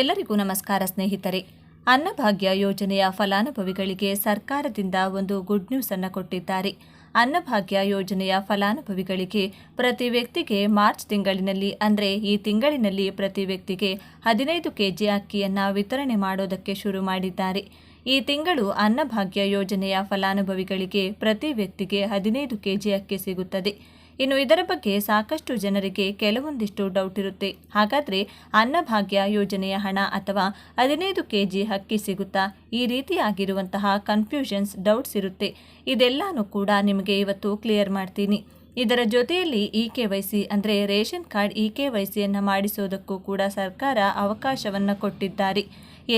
ಎಲ್ಲರಿಗೂ ನಮಸ್ಕಾರ ಸ್ನೇಹಿತರೆ. ಅನ್ನಭಾಗ್ಯ ಯೋಜನೆಯ ಫಲಾನುಭವಿಗಳಿಗೆ ಸರ್ಕಾರದಿಂದ ಒಂದು ಗುಡ್ ನ್ಯೂಸ್ ಅನ್ನು ಕೊಟ್ಟಿದ್ದಾರೆ. ಅನ್ನಭಾಗ್ಯ ಯೋಜನೆಯ ಫಲಾನುಭವಿಗಳಿಗೆ ಪ್ರತಿ ವ್ಯಕ್ತಿಗೆ ಮಾರ್ಚ್ ತಿಂಗಳಿನಲ್ಲಿ ಅಂದರೆ ಈ ತಿಂಗಳಿನಲ್ಲಿ ಪ್ರತಿ ವ್ಯಕ್ತಿಗೆ ಹದಿನೈದು ಕೆಜಿ ಅಕ್ಕಿಯನ್ನು ವಿತರಣೆ ಮಾಡೋದಕ್ಕೆ ಶುರು ಮಾಡಿದ್ದಾರೆ. ಈ ತಿಂಗಳು ಅನ್ನಭಾಗ್ಯ ಯೋಜನೆಯ ಫಲಾನುಭವಿಗಳಿಗೆ ಪ್ರತಿ ವ್ಯಕ್ತಿಗೆ ಹದಿನೈದು ಕೆಜಿ ಅಕ್ಕಿ ಸಿಗುತ್ತದೆ. ಇನ್ನು ಇದರ ಬಗ್ಗೆ ಸಾಕಷ್ಟು ಜನರಿಗೆ ಕೆಲವೊಂದಿಷ್ಟು ಡೌಟ್ ಇರುತ್ತೆ. ಹಾಗಾದರೆ ಅನ್ನಭಾಗ್ಯ ಯೋಜನೆಯ ಹಣ ಅಥವಾ ಹದಿನೈದು ಕೆ ಜಿ ಹಕ್ಕಿ ಸಿಗುತ್ತಾ? ಈ ರೀತಿಯಾಗಿರುವಂತಹ ಕನ್ಫ್ಯೂಷನ್ಸ್ ಡೌಟ್ಸ್ ಇರುತ್ತೆ. ಇದೆಲ್ಲನೂ ಕೂಡ ನಿಮಗೆ ಇವತ್ತು ಕ್ಲಿಯರ್ ಮಾಡ್ತೀನಿ. ಇದರ ಜೊತೆಯಲ್ಲಿ ಇ ಕೆ ವೈ ಸಿ ಅಂದರೆ ration card E K Y ಸಿಯನ್ನು ಮಾಡಿಸೋದಕ್ಕೂ ಕೂಡ ಸರ್ಕಾರ ಅವಕಾಶವನ್ನು ಕೊಟ್ಟಿದ್ದಾರೆ.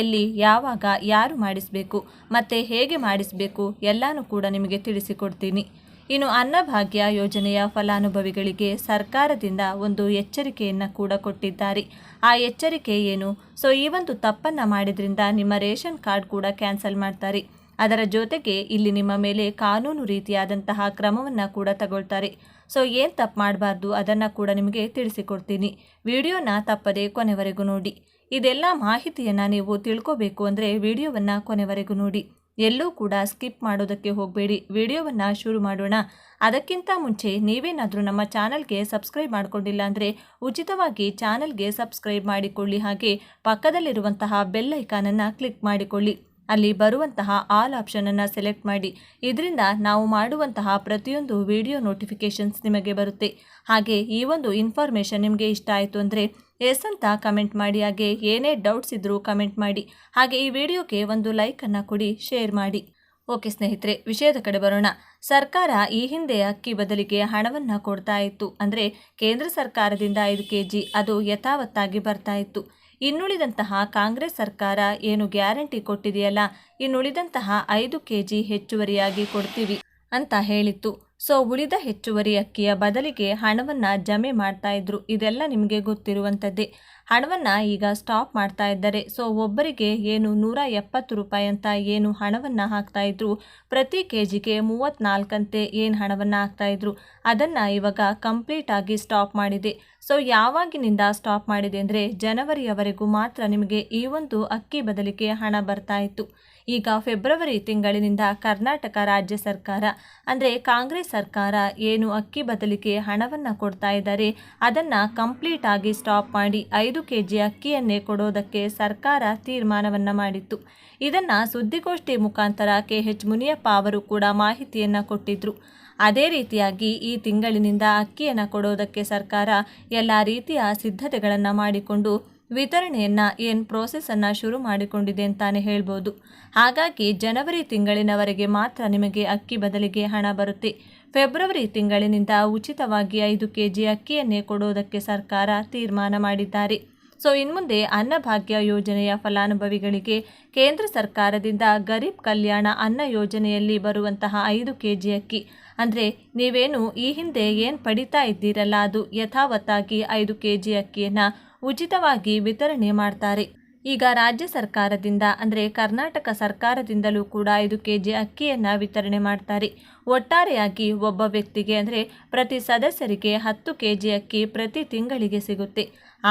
ಎಲ್ಲಿ, ಯಾವಾಗ, ಯಾರು ಮಾಡಿಸಬೇಕು, ಮತ್ತು ಹೇಗೆ ಮಾಡಿಸಬೇಕು ಎಲ್ಲನೂ ಕೂಡ ನಿಮಗೆ ತಿಳಿಸಿಕೊಡ್ತೀನಿ. ಇನ್ನು ಅನ್ನಭಾಗ್ಯ ಯೋಜನೆಯ ಫಲಾನುಭವಿಗಳಿಗೆ ಸರ್ಕಾರದಿಂದ ಒಂದು ಎಚ್ಚರಿಕೆಯನ್ನು ಕೂಡ ಕೊಟ್ಟಿದ್ದಾರೆ. ಆ ಎಚ್ಚರಿಕೆ ಏನು? ಸೊ ಈ ಒಂದು ತಪ್ಪನ್ನು ಮಾಡಿದ್ರಿಂದ ನಿಮ್ಮ ರೇಷನ್ ಕಾರ್ಡ್ ಕೂಡ ಕ್ಯಾನ್ಸಲ್ ಮಾಡ್ತಾರೆ. ಅದರ ಜೊತೆಗೆ ಇಲ್ಲಿ ನಿಮ್ಮ ಮೇಲೆ ಕಾನೂನು ರೀತಿಯಾದಂತಹ ಕ್ರಮವನ್ನು ಕೂಡ ತಗೊಳ್ತಾರೆ. ಸೊ ಏನು ತಪ್ಪು ಮಾಡಬಾರ್ದು ಅದನ್ನು ಕೂಡ ನಿಮಗೆ ತಿಳಿಸಿಕೊಡ್ತೀನಿ. ವಿಡಿಯೋನ ತಪ್ಪದೆ ಕೊನೆವರೆಗೂ ನೋಡಿ. ಇದೆಲ್ಲ ಮಾಹಿತಿಯನ್ನು ನೀವು ತಿಳ್ಕೋಬೇಕು ಅಂದರೆ ವಿಡಿಯೋವನ್ನು ಕೊನೆವರೆಗೂ ನೋಡಿ. ಎಲ್ಲೂ ಕೂಡ ಸ್ಕಿಪ್ ಮಾಡೋದಕ್ಕೆ ಹೋಗಬೇಡಿ. ವಿಡಿಯೋವನ್ನು ಶುರು ಮಾಡೋಣ. ಅದಕ್ಕಿಂತ ಮುಂಚೆ ನೀವೇನಾದರೂ ನಮ್ಮ ಚಾನಲ್ಗೆ ಸಬ್ಸ್ಕ್ರೈಬ್ ಮಾಡಿಕೊಂಡಿಲ್ಲ ಅಂದರೆ ಉಚಿತವಾಗಿ ಚಾನಲ್ಗೆ ಸಬ್ಸ್ಕ್ರೈಬ್ ಮಾಡಿಕೊಳ್ಳಿ. ಹಾಗೆ ಪಕ್ಕದಲ್ಲಿರುವಂತಹ ಬೆಲ್ ಐಕಾನನ್ನು ಕ್ಲಿಕ್ ಮಾಡಿಕೊಳ್ಳಿ. ಅಲ್ಲಿ ಬರುವಂತಹ ಆಲ್ ಆಪ್ಷನನ್ನು ಸೆಲೆಕ್ಟ್ ಮಾಡಿ. ಇದರಿಂದ ನಾವು ಮಾಡುವಂತಹ ಪ್ರತಿಯೊಂದು ವಿಡಿಯೋ ನೋಟಿಫಿಕೇಷನ್ಸ್ ನಿಮಗೆ ಬರುತ್ತೆ. ಹಾಗೆ ಈ ಒಂದು ಇನ್ಫಾರ್ಮೇಷನ್ ನಿಮಗೆ ಇಷ್ಟ ಆಯಿತು ಅಂದರೆ ಎಸ್ ಅಂತ ಕಮೆಂಟ್ ಮಾಡಿ, ಹಾಗೆ ಏನೇ ಡೌಟ್ಸ್ ಇದ್ದರೂ ಕಮೆಂಟ್ ಮಾಡಿ. ಹಾಗೆ ಈ ವಿಡಿಯೋಗೆ ಒಂದು ಲೈಕನ್ನು ಕೊಡಿ ಶೇರ್ ಮಾಡಿ. ಓಕೆ ಸ್ನೇಹಿತರೆ, ವಿಷಯದ ಕಡೆ ಬರೋಣ. ಸರ್ಕಾರ ಈ ಹಿಂದೆ ಅಕ್ಕಿ ಬದಲಿಗೆ ಹಣವನ್ನು ಕೊಡ್ತಾ ಇತ್ತು. ಅಂದರೆ ಕೇಂದ್ರ ಸರ್ಕಾರದಿಂದ ಐದು ಕೆ ಜಿ ಅದು ಯಥಾವತ್ತಾಗಿ ಬರ್ತಾ ಇತ್ತು. ಇನ್ನುಳಿದಂತಹ ಕಾಂಗ್ರೆಸ್ ಸರ್ಕಾರ ಏನು ಗ್ಯಾರಂಟಿ ಕೊಟ್ಟಿದೆಯಲ್ಲ, ಇನ್ನುಳಿದಂತಹ ಐದು ಕೆ ಜಿ ಹೆಚ್ಚುವರಿಯಾಗಿ ಕೊಡ್ತೀವಿ ಅಂತ ಹೇಳಿತ್ತು. ಸೊ ಉಳಿದ ಹೆಚ್ಚುವರಿ ಅಕ್ಕಿಯ ಬದಲಿಗೆ ಹಣವನ್ನು ಜಮೆ ಮಾಡ್ತಾ ಇದ್ರು. ಇದೆಲ್ಲ ನಿಮಗೆ ಗೊತ್ತಿರುವಂಥದ್ದೇ ಹಣವನ್ನು ಈಗ ಸ್ಟಾಪ್ ಮಾಡ್ತಾ ಇದ್ದಾರೆ. ಸೊ ಒಬ್ಬರಿಗೆ ಏನು ನೂರ ಎಪ್ಪತ್ತು ರೂಪಾಯಿ ಅಂತ ಏನು ಹಣವನ್ನು ಹಾಕ್ತಾ ಇದ್ರು, ಪ್ರತಿ ಕೆ ಜಿಗೆ ಮೂವತ್ತ್ನಾಲ್ಕಂತೆ ಏನು ಹಣವನ್ನು ಹಾಕ್ತಾ ಇದ್ರು, ಅದನ್ನು ಇವಾಗ ಕಂಪ್ಲೀಟ್ ಆಗಿ ಸ್ಟಾಪ್ ಮಾಡಿದೆ. ಸೊ ಯಾವಾಗಿನಿಂದ ಸ್ಟಾಪ್ ಮಾಡಿದೆ ಅಂದರೆ ಜನವರಿಯವರೆಗೂ ಮಾತ್ರ ನಿಮಗೆ ಈ ಒಂದು ಅಕ್ಕಿ ಬದಲಿಗೆ ಹಣ ಬರ್ತಾ ಇತ್ತು. ಈಗ ಫೆಬ್ರವರಿ ತಿಂಗಳಿನಿಂದ ಕರ್ನಾಟಕ ರಾಜ್ಯ ಸರ್ಕಾರ, ಅಂದರೆ ಕಾಂಗ್ರೆಸ್ ಸರ್ಕಾರ ಏನು ಅಕ್ಕಿ ಬದಲಿಗೆ ಹಣವನ್ನು ಕೊಡ್ತಾ ಇದ್ದಾರೆ, ಅದನ್ನು ಕಂಪ್ಲೀಟ್ ಆಗಿ ಸ್ಟಾಪ್ ಮಾಡಿ ಐದು ಕೆ ಜಿ ಅಕ್ಕಿಯನ್ನೇ ಕೊಡೋದಕ್ಕೆ ಸರ್ಕಾರ ತೀರ್ಮಾನವನ್ನು ಮಾಡಿತ್ತು. ಇದನ್ನು ಸುದ್ದಿಗೋಷ್ಠಿ ಮುಖಾಂತರ ಕೆ ಎಚ್ ಮುನಿಯಪ್ಪ ಅವರು ಕೂಡ ಮಾಹಿತಿಯನ್ನು ಕೊಟ್ಟಿದ್ದರು ಅದೇ ರೀತಿಯಾಗಿ ಈ ತಿಂಗಳಿನಿಂದ ಅಕ್ಕಿಯನ್ನು ಕೊಡೋದಕ್ಕೆ ಸರ್ಕಾರ ಎಲ್ಲ ರೀತಿಯ ಸಿದ್ಧತೆಗಳನ್ನು ಮಾಡಿಕೊಂಡು ವಿತರಣೆಯನ್ನು ಏನು ಪ್ರೋಸೆಸನ್ನು ಶುರು ಮಾಡಿಕೊಂಡಿದೆ ಅಂತಾನೆ ಹೇಳ್ಬೋದು. ಹಾಗಾಗಿ ಜನವರಿ ತಿಂಗಳಿನವರೆಗೆ ಮಾತ್ರ ನಿಮಗೆ ಅಕ್ಕಿ ಬದಲಿಗೆ ಹಣ ಬರುತ್ತೆ. ಫೆಬ್ರವರಿ ತಿಂಗಳಿನಿಂದ ಉಚಿತವಾಗಿ ಐದು ಕೆ ಜಿ ಅಕ್ಕಿಯನ್ನೇ ಕೊಡೋದಕ್ಕೆ ಸರ್ಕಾರ ತೀರ್ಮಾನ ಮಾಡಿದ್ದಾರೆ. ಸೊ, ಇನ್ಮುಂದೆ ಅನ್ನಭಾಗ್ಯ ಯೋಜನೆಯ ಫಲಾನುಭವಿಗಳಿಗೆ ಕೇಂದ್ರ ಸರ್ಕಾರದಿಂದ ಗರೀಬ್ ಕಲ್ಯಾಣ ಅನ್ನ ಯೋಜನೆಯಲ್ಲಿ ಬರುವಂತಹ ಐದು ಕೆ ಜಿ ಅಕ್ಕಿ. ಅಂದರೆ, ನೀವೇನು ಈ ಹಿಂದೆ ಏನು ಪಡಿತಾ ಇದ್ದೀರಲ್ಲ ಅದು ಯಥಾವತ್ತಾಗಿ ಐದು ಕೆ ಜಿ ಅಕ್ಕಿಯನ್ನು ಉಚಿತವಾಗಿ ವಿತರಣೆ ಮಾಡ್ತಾರೆ. ಈಗ ರಾಜ್ಯ ಸರ್ಕಾರದಿಂದ, ಅಂದರೆ ಕರ್ನಾಟಕ ಸರ್ಕಾರದಿಂದಲೂ ಕೂಡ ಐದು ಕೆ ಜಿ ಅಕ್ಕಿಯನ್ನು ವಿತರಣೆ ಮಾಡ್ತಾರೆ. ಒಟ್ಟಾರೆಯಾಗಿ ಒಬ್ಬ ವ್ಯಕ್ತಿಗೆ, ಅಂದರೆ ಪ್ರತಿ ಸದಸ್ಯರಿಗೆ ಹತ್ತು ಕೆ ಜಿ ಅಕ್ಕಿ ಪ್ರತಿ ತಿಂಗಳಿಗೆ ಸಿಗುತ್ತೆ.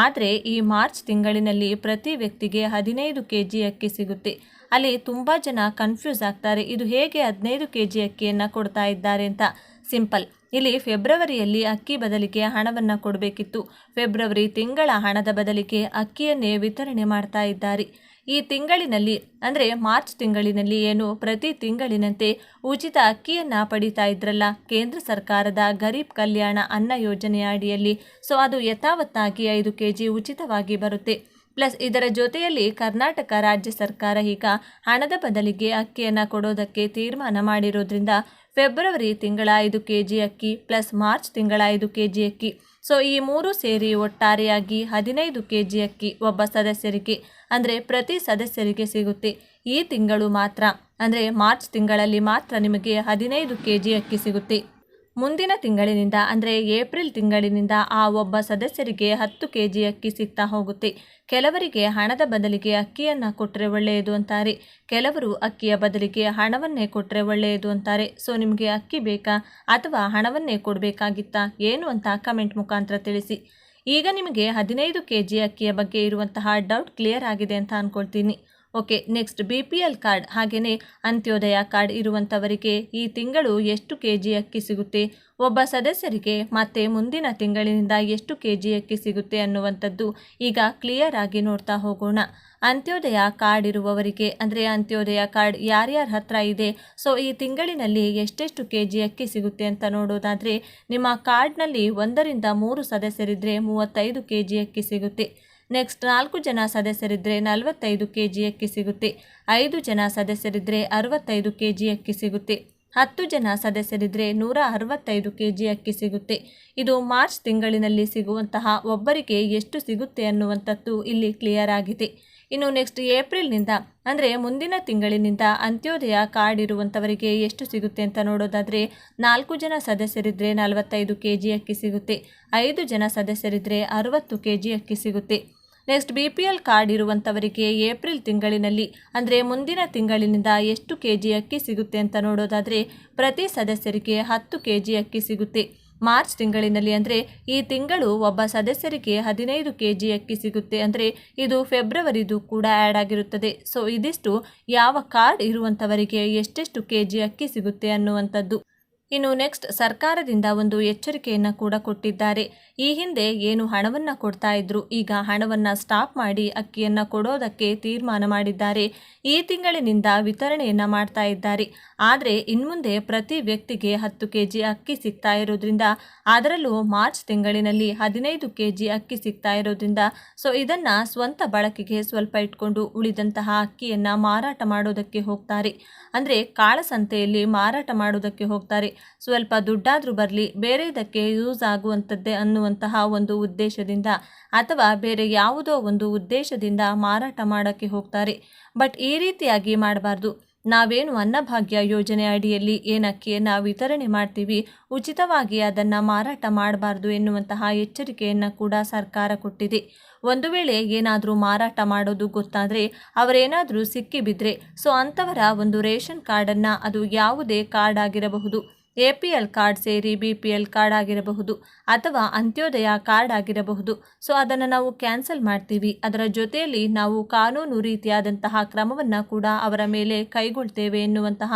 ಆದರೆ ಈ ಮಾರ್ಚ್ ತಿಂಗಳಿನಲ್ಲಿ ಪ್ರತಿ ವ್ಯಕ್ತಿಗೆ ಹದಿನೈದು ಕೆ ಜಿ ಅಕ್ಕಿ ಸಿಗುತ್ತೆ. ಅಲ್ಲಿ ತುಂಬ ಜನ ಕನ್ಫ್ಯೂಸ್ ಆಗ್ತಾರೆ, ಇದು ಹೇಗೆ ಹದಿನೈದು ಕೆ ಜಿ ಅಕ್ಕಿಯನ್ನು ಕೊಡ್ತಾ ಇದ್ದಾರೆ ಅಂತ. ಸಿಂಪಲ್. ಇಲ್ಲಿ ಫೆಬ್ರವರಿಯಲ್ಲಿ ಅಕ್ಕಿ ಬದಲಿಗೆ ಹಣವನ್ನು ಕೊಡಬೇಕಿತ್ತು. ಫೆಬ್ರವರಿ ತಿಂಗಳ ಹಣದ ಬದಲಿಗೆ ಅಕ್ಕಿಯನ್ನೇ ವಿತರಣೆ ಮಾಡ್ತಾ ಇದ್ದಾರೆ. ಈ ತಿಂಗಳಿನಲ್ಲಿ, ಅಂದರೆ ಮಾರ್ಚ್ ತಿಂಗಳಿನಲ್ಲಿ ಏನು, ಪ್ರತಿ ತಿಂಗಳಿನಂತೆ ಉಚಿತ ಅಕ್ಕಿಯನ್ನು ಪಡಿತಾ ಇದ್ರಲ್ಲ. ಕೇಂದ್ರ ಸರ್ಕಾರದ ಗರೀಬ್ ಕಲ್ಯಾಣ ಅನ್ನ ಯೋಜನೆಯ ಅಡಿಯಲ್ಲಿ ಸೊ ಅದು ಯಥಾವತ್ತಾಗಿ ಐದು ಕೆ ಉಚಿತವಾಗಿ ಬರುತ್ತೆ. ಪ್ಲಸ್ ಇದರ ಜೊತೆಯಲ್ಲಿ ಕರ್ನಾಟಕ ರಾಜ್ಯ ಸರ್ಕಾರ ಈಗ ಹಣದ ಬದಲಿಗೆ ಅಕ್ಕಿಯನ್ನು ಕೊಡೋದಕ್ಕೆ ತೀರ್ಮಾನ ಮಾಡಿರೋದ್ರಿಂದ ಫೆಬ್ರವರಿ ತಿಂಗಳ ಐದು ಕೆ ಜಿ ಅಕ್ಕಿ ಪ್ಲಸ್ ಮಾರ್ಚ್ ತಿಂಗಳ ಐದು ಕೆ ಜಿ ಅಕ್ಕಿ. ಸೊ ಈ ಮೂರು ಸೇರಿ ಒಟ್ಟಾರೆಯಾಗಿ ಹದಿನೈದು ಕೆ ಜಿ ಅಕ್ಕಿ ಒಬ್ಬ ಸದಸ್ಯರಿಗೆ, ಅಂದರೆ ಪ್ರತಿ ಸದಸ್ಯರಿಗೆ ಸಿಗುತ್ತೆ. ಈ ತಿಂಗಳು ಮಾತ್ರ. ಅಂದರೆ ಮಾರ್ಚ್ ತಿಂಗಳಲ್ಲಿ ಮಾತ್ರ ನಿಮಗೆ ಹದಿನೈದು ಕೆ ಜಿ ಅಕ್ಕಿ ಸಿಗುತ್ತೆ. ಮುಂದಿನ ತಿಂಗಳಿನಿಂದ, ಅಂದರೆ ಏಪ್ರಿಲ್ ತಿಂಗಳಿನಿಂದ ಆ ಒಬ್ಬ ಸದಸ್ಯರಿಗೆ ಹತ್ತು ಕೆ ಜಿ ಅಕ್ಕಿ ಸಿಗ್ತಾ ಹೋಗುತ್ತೆ. ಕೆಲವರಿಗೆ ಹಣದ ಬದಲಿಗೆ ಅಕ್ಕಿಯನ್ನು ಕೊಟ್ಟರೆ ಒಳ್ಳೆಯದು ಅಂತಾರೆ. ಕೆಲವರು ಅಕ್ಕಿಯ ಬದಲಿಗೆ ಹಣವನ್ನೇ ಕೊಟ್ಟರೆ ಒಳ್ಳೆಯದು ಅಂತಾರೆ. ಸೊ, ನಿಮಗೆ ಅಕ್ಕಿ ಬೇಕಾ ಅಥವಾ ಹಣವನ್ನೇ ಕೊಡಬೇಕಾಗಿತ್ತಾ? ಏನು ಅಂತ ಕಮೆಂಟ್ ಮುಖಾಂತರ ತಿಳಿಸಿ. ಈಗ ನಿಮಗೆ ಹದಿನೈದು ಕೆ ಜಿ ಅಕ್ಕಿಯ ಬಗ್ಗೆ ಇರುವಂತಹ ಡೌಟ್ ಕ್ಲಿಯರ್ ಆಗಿದೆ ಅಂತ ಅಂದ್ಕೊಳ್ತೀನಿ okay, next B P L card. ಹಾಗೆಯೇ ಅಂತ್ಯೋದಯ ಕಾರ್ಡ್ ಇರುವಂಥವರಿಗೆ ಈ ತಿಂಗಳು ಎಷ್ಟು ಕೆ ಜಿ ಅಕ್ಕಿ ಸಿಗುತ್ತೆ? ಒಬ್ಬ ಸದಸ್ಯರಿಗೆ ಮತ್ತೆ ಮುಂದಿನ ತಿಂಗಳಿನಿಂದ ಎಷ್ಟು ಕೆ ಜಿ ಅಕ್ಕಿ ಸಿಗುತ್ತೆ ಅನ್ನುವಂಥದ್ದು ಈಗ ಕ್ಲಿಯರ್ ಆಗಿ ನೋಡ್ತಾ ಹೋಗೋಣ. ಅಂತ್ಯೋದಯ ಕಾರ್ಡ್ ಇರುವವರಿಗೆ, ಅಂದರೆ ಅಂತ್ಯೋದಯ ಕಾರ್ಡ್ ಯಾರ್ಯಾರ ಹತ್ರ ಇದೆ, ಸೊ ಈ ತಿಂಗಳಿನಲ್ಲಿ ಎಷ್ಟೆಷ್ಟು ಕೆ ಜಿ ಅಕ್ಕಿ ಸಿಗುತ್ತೆ ಅಂತ ನೋಡೋದಾದರೆ, ನಿಮ್ಮ ಕಾರ್ಡ್ನಲ್ಲಿ ಒಂದರಿಂದ ಮೂರು ಸದಸ್ಯರಿದ್ದರೆ ಮೂವತ್ತೈದು ಕೆ ಜಿ ಅಕ್ಕಿ ಸಿಗುತ್ತೆ. ನೆಕ್ಸ್ಟ್ ನಾಲ್ಕು ಜನ ಸದಸ್ಯರಿದ್ದರೆ ನಲವತ್ತೈದು ಕೆ ಜಿ ಅಕ್ಕಿ ಸಿಗುತ್ತೆ. ಐದು ಜನ ಸದಸ್ಯರಿದ್ದರೆ ಅರವತ್ತೈದು ಕೆ ಜಿ ಅಕ್ಕಿ ಸಿಗುತ್ತೆ. ಹತ್ತು ಜನ ಸದಸ್ಯರಿದ್ದರೆ ನೂರ ಅರವತ್ತೈದು ಕೆ ಜಿ ಅಕ್ಕಿ ಸಿಗುತ್ತೆ. ಇದು ಮಾರ್ಚ್ ತಿಂಗಳಿನಲ್ಲಿ ಸಿಗುವಂತಹ ಒಬ್ಬರಿಗೆ ಎಷ್ಟು ಸಿಗುತ್ತೆ ಅನ್ನುವಂಥದ್ದು ಇಲ್ಲಿ ಕ್ಲಿಯರ್ ಆಗಿದೆ. ಇನ್ನು ನೆಕ್ಸ್ಟ್ ಏಪ್ರಿಲ್ನಿಂದ, ಅಂದರೆ ಮುಂದಿನ ತಿಂಗಳಿನಿಂದ ಅಂತ್ಯೋದಯ ಕಾರ್ಡ್ ಇರುವಂಥವರಿಗೆ ಎಷ್ಟು ಸಿಗುತ್ತೆ ಅಂತ ನೋಡೋದಾದರೆ ನಾಲ್ಕು ಜನ ಸದಸ್ಯರಿದ್ದರೆ ನಲವತ್ತೈದು ಕೆ ಜಿ ಅಕ್ಕಿ ಸಿಗುತ್ತೆ. ಐದು ಜನ ಸದಸ್ಯರಿದ್ದರೆ ಅರವತ್ತು ಕೆ ಜಿ ಅಕ್ಕಿ ಸಿಗುತ್ತೆ. Next B P L card ಇರುವಂಥವರಿಗೆ April ತಿಂಗಳಿನಲ್ಲಿ, ಅಂದರೆ ಮುಂದಿನ ತಿಂಗಳಿನಿಂದ ಎಷ್ಟು ಕೆ ಜಿ ಅಕ್ಕಿ ಸಿಗುತ್ತೆ ಅಂತ ನೋಡೋದಾದರೆ ಪ್ರತಿ ಸದಸ್ಯರಿಗೆ ಹತ್ತು ಕೆ ಜಿ ಅಕ್ಕಿ ಸಿಗುತ್ತೆ. ಮಾರ್ಚ್ ತಿಂಗಳಿನಲ್ಲಿ ಅಂದರೆ ಈ ತಿಂಗಳು ಒಬ್ಬ ಸದಸ್ಯರಿಗೆ ಹದಿನೈದು ಕೆ ಜಿ ಅಕ್ಕಿ ಸಿಗುತ್ತೆ ಅಂದರೆ ಇದು ಫೆಬ್ರವರಿದು ಕೂಡ ಆ್ಯಡ್ ಆಗಿರುತ್ತದೆ. ಸೊ ಇದಿಷ್ಟು ಯಾವ ಕಾರ್ಡ್ ಇರುವಂಥವರಿಗೆ ಎಷ್ಟೆಷ್ಟು ಕೆ ಜಿ ಅಕ್ಕಿ ಸಿಗುತ್ತೆ ಅನ್ನುವಂಥದ್ದು. ಇನ್ನು ನೆಕ್ಸ್ಟ್ ಸರ್ಕಾರದಿಂದ ಒಂದು ಎಚ್ಚರಿಕೆಯನ್ನು ಕೂಡ ಕೊಟ್ಟಿದ್ದಾರೆ. ಈ ಹಿಂದೆ ಏನು ಹಣವನ್ನು ಕೊಡ್ತಾ ಇದ್ರು, ಈಗ ಹಣವನ್ನು ಸ್ಟಾಪ್ ಮಾಡಿ ಅಕ್ಕಿಯನ್ನು ಕೊಡೋದಕ್ಕೆ ತೀರ್ಮಾನ ಮಾಡಿದ್ದಾರೆ. ಈ ತಿಂಗಳಿನಿಂದ ವಿತರಣೆಯನ್ನು ಮಾಡ್ತಾ ಇದ್ದಾರೆ. ಆದರೆ ಇನ್ಮುಂದೆ ಪ್ರತಿ ವ್ಯಕ್ತಿಗೆ ಹತ್ತು ಕೆ ಜಿ ಅಕ್ಕಿ ಸಿಗ್ತಾ ಇರೋದ್ರಿಂದ, ಅದರಲ್ಲೂ ಮಾರ್ಚ್ ತಿಂಗಳಿನಲ್ಲಿ ಹದಿನೈದು ಕೆ ಜಿ ಅಕ್ಕಿ ಸಿಗ್ತಾ ಇರೋದ್ರಿಂದ, ಸೊ ಇದನ್ನು ಸ್ವಂತ ಬಳಕೆಗೆ ಸ್ವಲ್ಪ ಇಟ್ಕೊಂಡು ಉಳಿದಂತಹ ಅಕ್ಕಿಯನ್ನು ಮಾರಾಟ ಮಾಡೋದಕ್ಕೆ ಹೋಗ್ತಾರೆ. ಅಂದರೆ ಕಾಳಸಂತೆಯಲ್ಲಿ ಮಾರಾಟ ಮಾಡೋದಕ್ಕೆ ಹೋಗ್ತಾರೆ. ಸ್ವಲ್ಪ ದುಡ್ಡಾದರೂ ಬರಲಿ, ಬೇರೆದಕ್ಕೆ ಯೂಸ್ ಆಗುವಂಥದ್ದೇ ಅನ್ನುವಂತಹ ಒಂದು ಉದ್ದೇಶದಿಂದ ಅಥವಾ ಬೇರೆ ಯಾವುದೋ ಒಂದು ಉದ್ದೇಶದಿಂದ ಮಾರಾಟ ಮಾಡೋಕ್ಕೆ ಹೋಗ್ತಾರೆ. ಬಟ್ ಈ ರೀತಿಯಾಗಿ ಮಾಡಬಾರ್ದು. ನಾವೇನು ಅನ್ನಭಾಗ್ಯ ಯೋಜನೆ ಅಡಿಯಲ್ಲಿ ಏನು ಅಕ್ಕಿಯನ್ನು ವಿತರಣೆ ಮಾಡ್ತೀವಿ, ಉಚಿತವಾಗಿ ಅದನ್ನು ಮಾರಾಟ ಮಾಡಬಾರ್ದು ಎನ್ನುವಂತಹ ಎಚ್ಚರಿಕೆಯನ್ನು ಕೂಡ ಸರ್ಕಾರ ಕೊಟ್ಟಿದೆ. ಒಂದು ವೇಳೆ ಏನಾದರೂ ಮಾರಾಟ ಮಾಡೋದು ಗೊತ್ತಾದರೆ ಅವರೇನಾದರೂ ಸಿಕ್ಕಿಬಿದ್ರೆ, ಸೊ ಅಂಥವರ ಒಂದು ರೇಷನ್ ಕಾರ್ಡನ್ನು ಅದು ಯಾವುದೇ ಕಾರ್ಡ್ ಆಗಿರಬಹುದು. ಎ ಪಿ ಎಲ್ ಕಾರ್ಡ್ ಸೇರಿ ಬಿ ಪಿ ಎಲ್ ಕಾರ್ಡ್ ಆಗಿರಬಹುದು ಅಥವಾ ಅಂತ್ಯೋದಯ ಕಾರ್ಡ್ ಆಗಿರಬಹುದು. ಸೊ ಅದನ್ನು ನಾವು ಕ್ಯಾನ್ಸಲ್ ಮಾಡ್ತೀವಿ. ಅದರ ಜೊತೆಯಲ್ಲಿ ನಾವು ಕಾನೂನು ರೀತಿಯಾದಂತಹ ಕ್ರಮವನ್ನು ಕೂಡ ಅವರ ಮೇಲೆ ಕೈಗೊಳ್ತೇವೆ ಎನ್ನುವಂತಹ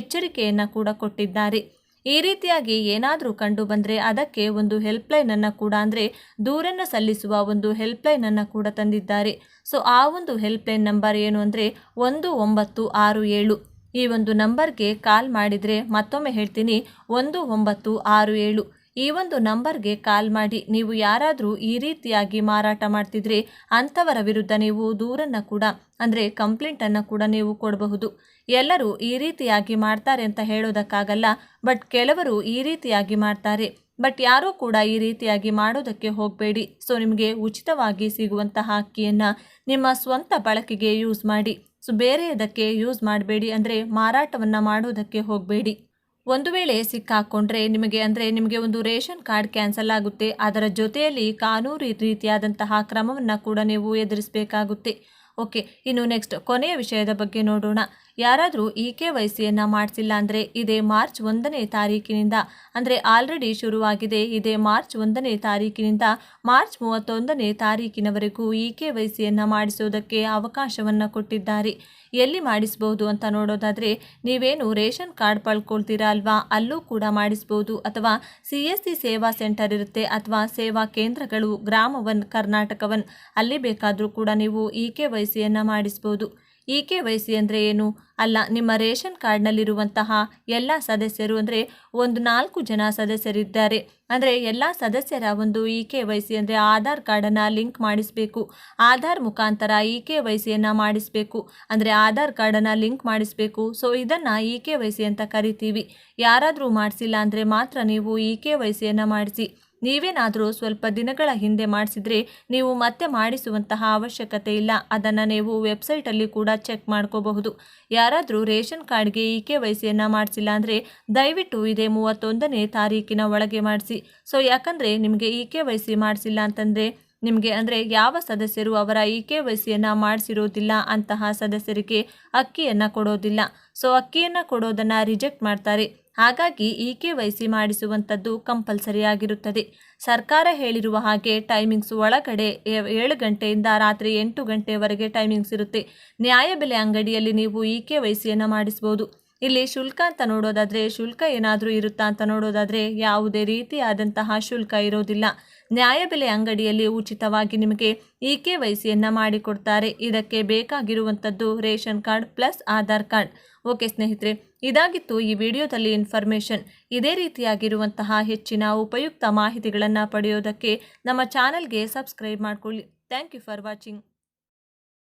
ಎಚ್ಚರಿಕೆಯನ್ನು ಕೂಡ ಕೊಟ್ಟಿದ್ದಾರೆ. ಈ ರೀತಿಯಾಗಿ ಏನಾದರೂ ಕಂಡು ಬಂದರೆ ಅದಕ್ಕೆ ಒಂದು ಹೆಲ್ಪ್ಲೈನನ್ನು ಕೂಡ ಅಂದರೆ ದೂರನ್ನು ಸಲ್ಲಿಸುವ ಒಂದು ಹೆಲ್ಪ್ಲೈನನ್ನು ಕೂಡ ತಂದಿದ್ದಾರೆ. ಸೊ ಆ ಒಂದು ಹೆಲ್ಪ್ಲೈನ್ ನಂಬರ್ ಏನು ಅಂದರೆ ಒಂದು ಒಂಬತ್ತು ಆರು ಏಳು. ಈ ಒಂದು ನಂಬರ್ಗೆ ಕಾಲ್ ಮಾಡಿದರೆ ಮತ್ತೊಮ್ಮೆ ಹೇಳ್ತೀನಿ, ಒಂದು ಒಂಬತ್ತು ಆರು ಏಳು. ಈ ಒಂದು ನಂಬರ್ಗೆ ಕಾಲ್ ಮಾಡಿ, ನೀವು ಯಾರಾದರೂ ಈ ರೀತಿಯಾಗಿ ಮಾರಾಟ ಮಾಡ್ತಿದ್ರೆ ಅಂಥವರ ವಿರುದ್ಧ ನೀವು ದೂರನ್ನು ಕೂಡ, ಅಂದರೆ ಕಂಪ್ಲೇಂಟನ್ನು ಕೂಡ ನೀವು ಕೊಡಬಹುದು. ಎಲ್ಲರೂ ಈ ರೀತಿಯಾಗಿ ಮಾಡ್ತಾರೆ ಅಂತ ಹೇಳೋದಕ್ಕಾಗಲ್ಲ, ಬಟ್ ಕೆಲವರು ಈ ರೀತಿಯಾಗಿ ಮಾಡ್ತಾರೆ. ಬಟ್ ಯಾರೂ ಕೂಡ ಈ ರೀತಿಯಾಗಿ ಮಾಡೋದಕ್ಕೆ ಹೋಗಬೇಡಿ. ಸೊ ನಿಮಗೆ ಉಚಿತವಾಗಿ ಸಿಗುವಂತಹ ಅಕ್ಕಿಯನ್ನು ನಿಮ್ಮ ಸ್ವಂತ ಬಳಕೆಗೆ ಯೂಸ್ ಮಾಡಿ. ಸೊ ಬೇರೆಯದಕ್ಕೆ ಯೂಸ್ ಮಾಡಬೇಡಿ. ಅಂದರೆ ಮಾರಾಟವನ್ನು ಮಾಡೋದಕ್ಕೆ ಹೋಗಬೇಡಿ. ಒಂದು ವೇಳೆ ಸಿಕ್ಕಾಕೊಂಡ್ರೆ ನಿಮಗೆ, ಅಂದರೆ ನಿಮಗೆ ಒಂದು ರೇಷನ್ ಕಾರ್ಡ್ ಕ್ಯಾನ್ಸಲ್ ಆಗುತ್ತೆ. ಅದರ ಜೊತೆಯಲ್ಲಿ ಕಾನೂನು ರೀತಿಯಾದಂತಹ ಕ್ರಮವನ್ನು ಕೂಡ ನೀವು ಎದುರಿಸಬೇಕಾಗುತ್ತೆ. ಓಕೆ ಇನ್ನು ನೆಕ್ಸ್ಟ್ ಕೊನೆಯ ವಿಷಯದ ಬಗ್ಗೆ ನೋಡೋಣ. ಯಾರಾದರೂ ಇ ಕೆ ವೈ ಸಿಯನ್ನು ಮಾಡಿಸಿಲ್ಲ ಅಂದರೆ ಇದೇ ಮಾರ್ಚ್ ಒಂದನೇ ತಾರೀಕಿನಿಂದ, ಅಂದರೆ ಆಲ್ರೆಡಿ ಶುರುವಾಗಿದೆ, ಇದೇ ಮಾರ್ಚ್ ಒಂದನೇ ತಾರೀಕಿನಿಂದ ಮಾರ್ಚ್ ಮೂವತ್ತೊಂದನೇ ತಾರೀಕಿನವರೆಗೂ ಇ ಕೆ ವೈ ಸಿಯನ್ನು ಮಾಡಿಸೋದಕ್ಕೆ ಅವಕಾಶವನ್ನು ಕೊಟ್ಟಿದ್ದಾರೆ. ಎಲ್ಲಿ ಮಾಡಿಸಬಹುದು ಅಂತ ನೋಡೋದಾದರೆ, ನೀವೇನು ರೇಷನ್ ಕಾರ್ಡ್ ಪಡ್ಕೊಳ್ತೀರಾ ಅಲ್ವಾ? ಅಲ್ಲೂ ಕೂಡ ಮಾಡಿಸ್ಬೋದು. ಅಥವಾ C S C Seva centre ಇರುತ್ತೆ, ಅಥವಾ ಸೇವಾ ಕೇಂದ್ರಗಳು, ಗ್ರಾಮವನ್, ಕರ್ನಾಟಕವನ್, ಅಲ್ಲಿ ಬೇಕಾದರೂ ಕೂಡ ನೀವು ಇ ಕೆ ವೈ ಸಿಯನ್ನು ಮಾಡಿಸ್ಬೋದು. ಇ ಕೆ ವೈ ಸಿ ಅಂದರೆ ಏನು? ಅಲ್ಲ, ನಿಮ್ಮ ರೇಷನ್ ಕಾರ್ಡ್ನಲ್ಲಿರುವಂತಹ ಎಲ್ಲ ಸದಸ್ಯರು ಅಂದರೆ ಒಂದು ನಾಲ್ಕು ಜನ ಸದಸ್ಯರಿದ್ದಾರೆ. ಅಂದರೆ ಎಲ್ಲ ಸದಸ್ಯರ ಒಂದು ಇ ಕೆ ವೈ ಸಿ ಅಂದರೆ ಆಧಾರ್ ಕಾರ್ಡನ್ನು ಲಿಂಕ್ ಮಾಡಿಸಬೇಕು. ಆಧಾರ್ ಮುಖಾಂತರ ಇ ಕೆ ವೈ ಸಿಯನ್ನು ಮಾಡಿಸಬೇಕು. ಅಂದರೆ ಆಧಾರ್ ಕಾರ್ಡನ್ನು ಲಿಂಕ್ ಮಾಡಿಸಬೇಕು. ಸೊ, ಇದನ್ನು ಇ ಕೆ ವೈ ಸಿ ಅಂತ ಕರಿತೀವಿ. ಯಾರಾದರೂ ಮಾಡಿಸಿಲ್ಲ ಅಂದರೆ ಮಾತ್ರ ನೀವು ಇ ಕೆ ವೈ ಸಿಯನ್ನು ಮಾಡಿಸಿ. ನೀವೇನಾದರೂ ಸ್ವಲ್ಪ ದಿನಗಳ ಹಿಂದೆ ಮಾಡಿಸಿದರೆ ನೀವು ಮತ್ತೆ ಮಾಡಿಸುವಂತಹ ಅವಶ್ಯಕತೆ ಇಲ್ಲ. ಅದನ್ನು ನೀವು ವೆಬ್ಸೈಟಲ್ಲಿ ಕೂಡ ಚೆಕ್ ಮಾಡ್ಕೋಬಹುದು. ಯಾರಾದರೂ ರೇಷನ್ ಕಾರ್ಡ್ಗೆ ಇ ಕೆ ವೈ ಸಿಯನ್ನು ಮಾಡಿಸಿಲ್ಲ ಅಂದರೆ ದಯವಿಟ್ಟು ಇದೇ ಮೂವತ್ತೊಂದನೇ ತಾರೀಕಿನ ಒಳಗೆ ಮಾಡಿಸಿ. ಸೊ ಯಾಕಂದರೆ ನಿಮಗೆ ಇ ಕೆ ವೈ ಸಿ ಮಾಡಿಸಿಲ್ಲ ಅಂತಂದರೆ ನಿಮಗೆ ಅಂದರೆ ಯಾವ ಸದಸ್ಯರು ಅವರ ಇ ಕೆ ವೈ ಸಿಯನ್ನು ಮಾಡಿಸಿರೋದಿಲ್ಲ ಅಂತಹ ಸದಸ್ಯರಿಗೆ ಅಕ್ಕಿಯನ್ನು ಕೊಡೋದಿಲ್ಲ. ಸೊ ಅಕ್ಕಿಯನ್ನು ಕೊಡೋದನ್ನು ರಿಜೆಕ್ಟ್ ಮಾಡ್ತಾರೆ. ಹಾಗಾಗಿ ಇ ಕೆ ವೈ ಸಿ ಮಾಡಿಸುವಂಥದ್ದು ಕಂಪಲ್ಸರಿ ಆಗಿರುತ್ತದೆ ಸರ್ಕಾರ ಹೇಳಿರುವ ಹಾಗೆ ಟೈಮಿಂಗ್ಸ್ ಒಳಗಡೆ ಏಳು ಗಂಟೆಯಿಂದ ರಾತ್ರಿ ಎಂಟು ಗಂಟೆವರೆಗೆ ಟೈಮಿಂಗ್ಸ್ ಇರುತ್ತೆ. ನ್ಯಾಯಬೆಲೆ ಅಂಗಡಿಯಲ್ಲಿ ನೀವು ಇ ಕೆ ವೈ ಸಿಯನ್ನು ಮಾಡಿಸ್ಬೋದು. ಇಲ್ಲಿ ಶುಲ್ಕ ಅಂತ ನೋಡೋದಾದರೆ ಶುಲ್ಕ ಏನಾದರೂ ಇರುತ್ತಾ ಅಂತ ನೋಡೋದಾದರೆ ಯಾವುದೇ ರೀತಿಯಾದಂತಹ ಶುಲ್ಕ ಇರೋದಿಲ್ಲ. ನ್ಯಾಯಬೆಲೆ ಅಂಗಡಿಯಲ್ಲಿ ಉಚಿತವಾಗಿ ನಿಮಗೆ ಇ ಕೆ ವೈಸಿಯನ್ನು ಮಾಡಿಕೊಡ್ತಾರೆ. ಇದಕ್ಕೆ ಬೇಕಾಗಿರುವಂಥದ್ದು ration card plus Aadhaar card. Okay ಸ್ನೇಹಿತರೆ, ಇದಾಗಿತ್ತು ಈ ವಿಡಿಯೋದಲ್ಲಿ ಇನ್ಫಾರ್ಮೇಷನ್. ಇದೇ ರೀತಿಯಾಗಿರುವಂತಹ ಹೆಚ್ಚಿನ ಉಪಯುಕ್ತ ಮಾಹಿತಿಗಳನ್ನು ಪಡೆಯೋದಕ್ಕೆ ನಮ್ಮ ಚಾನಲ್ಗೆ ಸಬ್ಸ್ಕ್ರೈಬ್ ಮಾಡಿಕೊಳ್ಳಿ. Thank you for watching.